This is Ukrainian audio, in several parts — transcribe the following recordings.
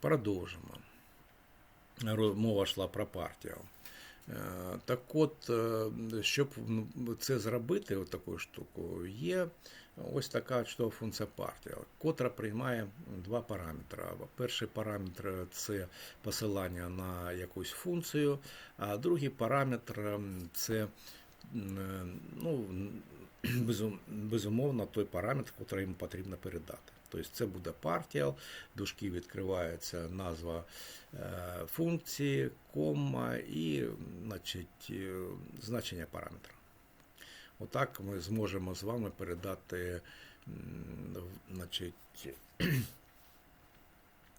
Продовжимо. Ро- Мова йшла про партію. Е, Так от, щоб ну, це зробити, от таку штуку, є ось така чудова функція партія, котра приймає два параметри. Перший параметр це посилання на якусь функцію, а другий параметр це ну, безумовно той параметр, який йому потрібно передати. Тобто це буде partial, дужки відкривається назва е, функції, кома і значить, е, значення параметра. Отак ми зможемо з вами передати значить,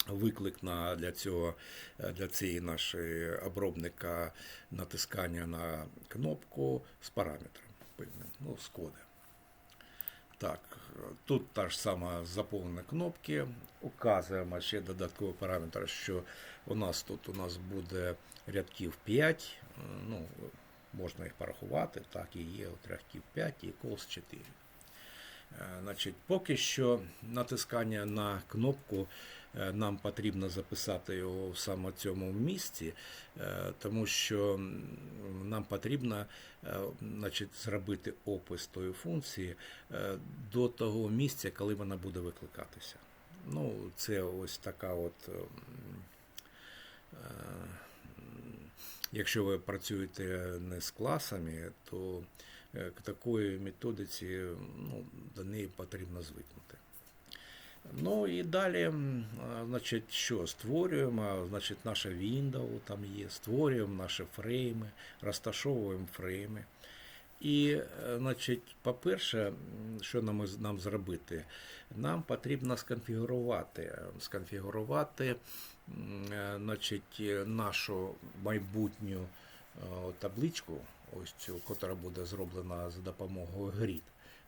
виклик на, для, цього, е, для цієї нашої обробника натискання на кнопку з параметром, ну, з коди. Так, тут та ж сама заповнена кнопки. Указуємо ще додатковий параметр, що у нас тут у нас буде рядків 5. е, Ну, можна їх порахувати, так і є от рядків 5 і колс 4. Е, Значить, поки що натискання на кнопку е, нам потрібно записати його в саме цьому місці, е, тому що нам потрібно значить, зробити опис тої функції до того місця, коли вона буде викликатися. Ну, це ось така от. Якщо ви працюєте не з класами, то к такої методиці ну, до неї потрібно звикнути. Ну і далі, значить, що створюємо, значить, наше Windows там є, створюємо наші фрейми, розташовуємо фрейми. І, е, значить, по-перше, що нам, нам зробити? Нам потрібно сконфігурувати, е, сконфігурувати е, значить, е, нашу майбутню е, табличку, ось цю, яка буде зроблена за допомогою grid,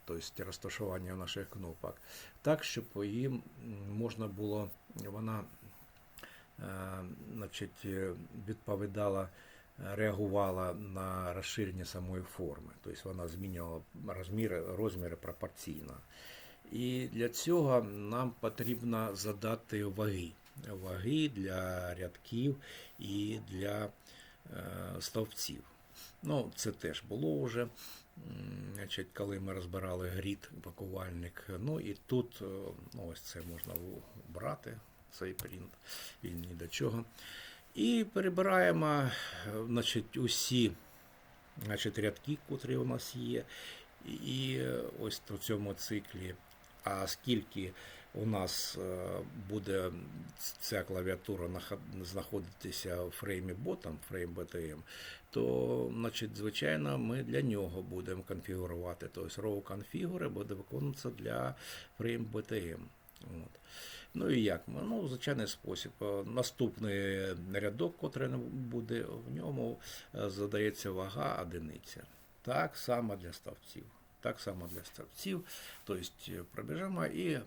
тобто розташування наших кнопок, так, щоб її можна було, вона е, значить, відповідала, реагувала на розширення самої форми. Тобто вона змінювала розміри, розміри пропорційно. І для цього нам потрібно задати ваги. Ваги для рядків і для е, стовпців. Ну, це теж було вже. Значить, коли ми розбирали грід пакувальник. Ну і тут е, ну, ось це можна брати, цей принт, він ні до чого. І перебираємо е, значить, усі значить, рядки, котрі у нас є. І е, ось в цьому циклі. А скільки у нас е, буде ця клавіатура знаходитися фреймі ботом, фрейм BTM, то, значить, звичайно, ми для нього будемо конфігурувати. Тобто row configure буде виконуватися для фрейм BTM. От. Ну і як ми? Ну, звичайний спосіб. Е, Наступний рядок, котрий буде, в ньому е, задається вага одиниця. Так само для ставців. Так само для ставців. Тобто е, пробіжимо і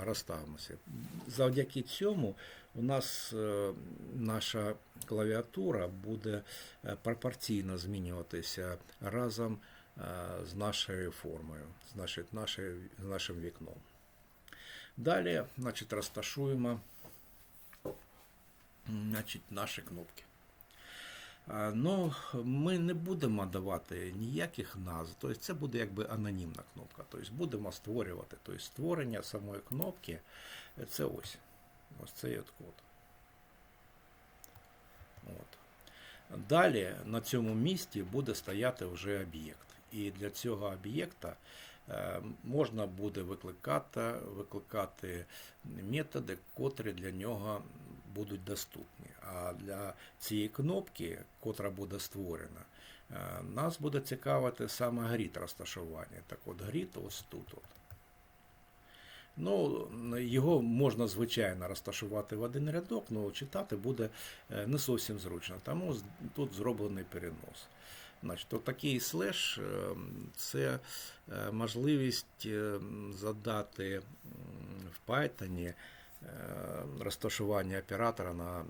розставимося. Завдяки цьому у нас е, наша клавіатура буде е, пропорційно змінюватися разом з нашою формою, з, нашою, нашим вікном. Далі, значить, розташуємо значить, наші кнопки. А, Ну, ми не будемо давати ніяких назв, тобто це буде якби анонімна кнопка. Тобто будемо створювати. Тобто створення самої кнопки це ось. Ось цей от код. От. Далі на цьому місці буде стояти вже об'єкт. І для цього об'єкта е, можна буде викликати, викликати методи, котрі для нього будуть доступні. А для цієї кнопки, котра буде створена, е, нас буде цікавити саме грід розташування. Так от грід ось тут. От. Ну, його можна звичайно розташувати в один рядок, але читати буде е, не зовсім зручно. Тому тут зроблений перенос. Значить, такий слеш е, це можливість задати в Python розташування оператора на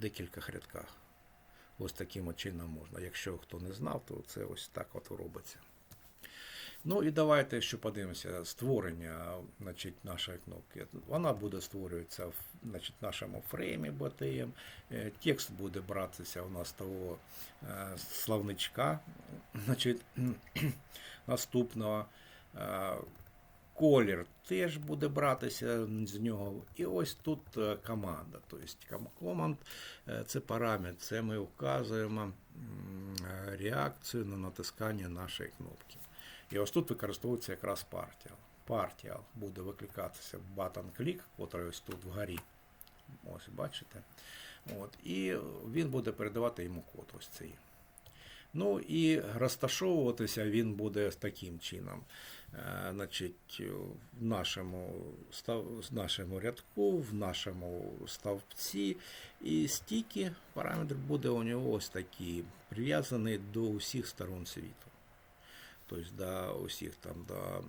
декількох рядках. Ось таким чином можна. Якщо хто не знав, то це ось так от робиться. Ну і давайте ще подивимося створення значить, нашої кнопки. Вона буде створюватися в значить, нашому фреймі BTM. Е, Текст буде братися у нас з того е, словничка значить, наступного. Колір теж буде братися з нього. І ось тут е, команда. Тобто команд е, це параметр, це ми вказуємо реакцію на натискання нашої кнопки. І ось тут використовується якраз Partial. Partial буде викликатися button click, який ось тут вгорі. Ось бачите. От, і він буде передавати йому код ось цей. Ну і розташовуватися він буде таким чином. Е, Значить, в нашому, в нашому рядку, в нашому ставці. І стільки параметр буде у нього ось такий, прив'язаний до усіх сторон світу. Тобто до усіх там до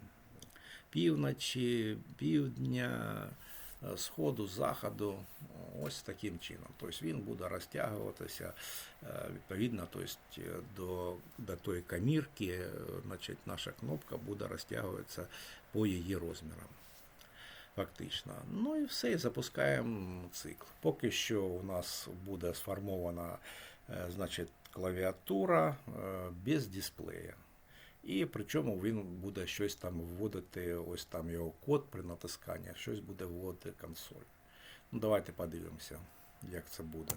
півночі, півдня, е, сходу, заходу, ось таким чином. Тобто він буде розтягуватися е, відповідно тобто, е, до, до тої камірки, е, значить, наша кнопка буде розтягуватися по її розмірам. Фактично. Ну і все, і запускаємо цикл. Поки що у нас буде сформована значить, клавіатура без дисплея. І причому він буде щось там вводити, ось там його код при натисканні, щось буде вводити консоль. Ну, давайте подивимося, як це буде.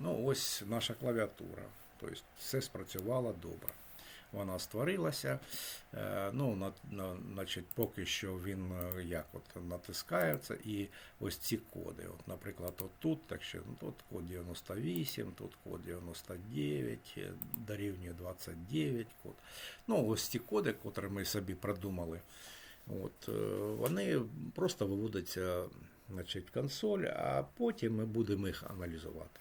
Ну, ось наша клавіатура. Тобто все спрацювало добре. Вона створилася. Е, Ну, на, на, значить, поки що він е, як от натискається, і ось ці коди. От, наприклад, от тут, так що, ну, тут код 98, тут код 99, е, дорівнює 29 код. Ну, ось ці коди, які ми собі продумали. От, вони просто виводяться значить, консоль, а потім ми будемо їх аналізувати.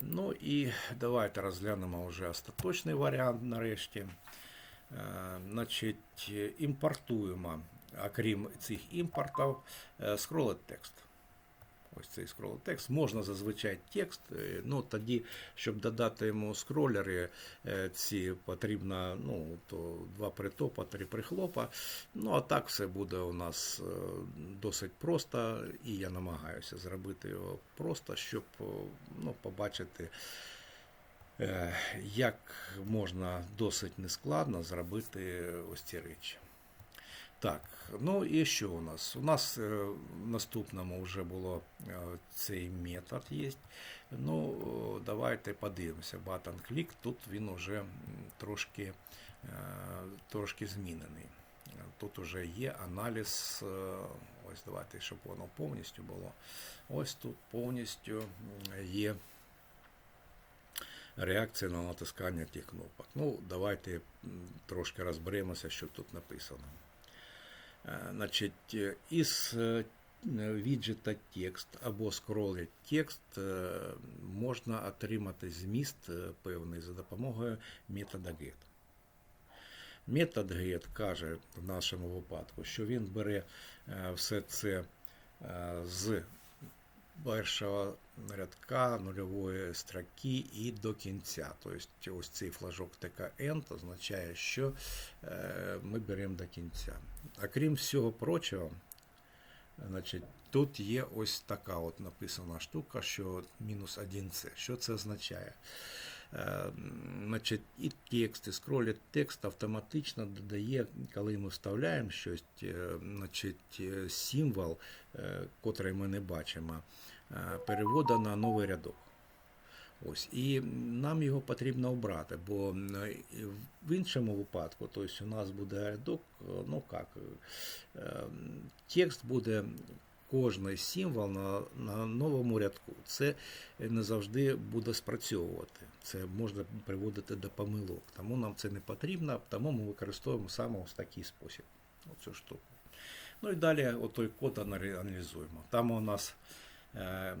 Ну і давайте розглянемо вже остаточний варіант нарешті. Е, Значить, імпортуємо, окрім цих імпортів, скролить скролет текст. Ось цей скролет текст. Можна зазвичай текст. е, Ну, тоді, щоб додати йому скролери, е, ці потрібно ну, то два притопа, три прихлопа. Ну, а так все буде у нас е, досить просто, і я намагаюся зробити його просто, щоб ну, побачити, як можна досить нескладно зробити ось ці речі. Так, ну і що у нас? У нас е, в наступному вже було е, цей метод є. Ну, давайте подивимося. Button click, тут він вже трошки, е, трошки змінений. Тут вже є аналіз. Ось давайте, щоб воно повністю було. Ось тут повністю є реакція на натискання тих кнопок. Ну, давайте трошки розберемося, що тут написано. Е, Значить, е, із е, текст або скролять текст можна отримати зміст певний за допомогою метода get. Метод get каже в нашому випадку, що він бере все це з першого рядка нульової строки і до кінця. Тобто ось цей флажок ТКН означає, що е, ми беремо до кінця. А крім всього прочого, значить, тут є ось така от написана штука, що мінус 1С. Що це означає? Е, Значить, і текст, і скролить текст автоматично додає, коли ми вставляємо щось, е, значить, е, символ, котрий ми не бачимо, перевода на новий рядок. Ось, і нам його потрібно обрати, бо в іншому випадку, тобто у нас буде рядок, ну як, текст буде кожний символ на, на новому рядку. Це не завжди буде спрацьовувати. Це можна приводити до помилок. Тому нам це не потрібно, тому ми використовуємо саме ось такий спосіб. Оцю штуку. Ну і далі отой код аналізуємо. Там у нас е,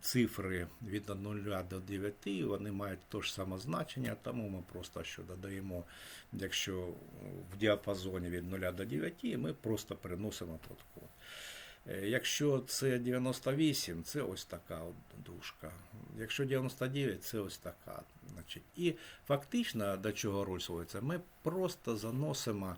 цифри від 0 до 9, вони мають те ж саме значення, тому ми просто що додаємо, якщо в діапазоні від 0 до 9, ми просто переносимо тут код. Е, Якщо це 98, це ось така дужка. Якщо 99, це ось така. Значить, і фактично до чого роль сводиться, ми просто заносимо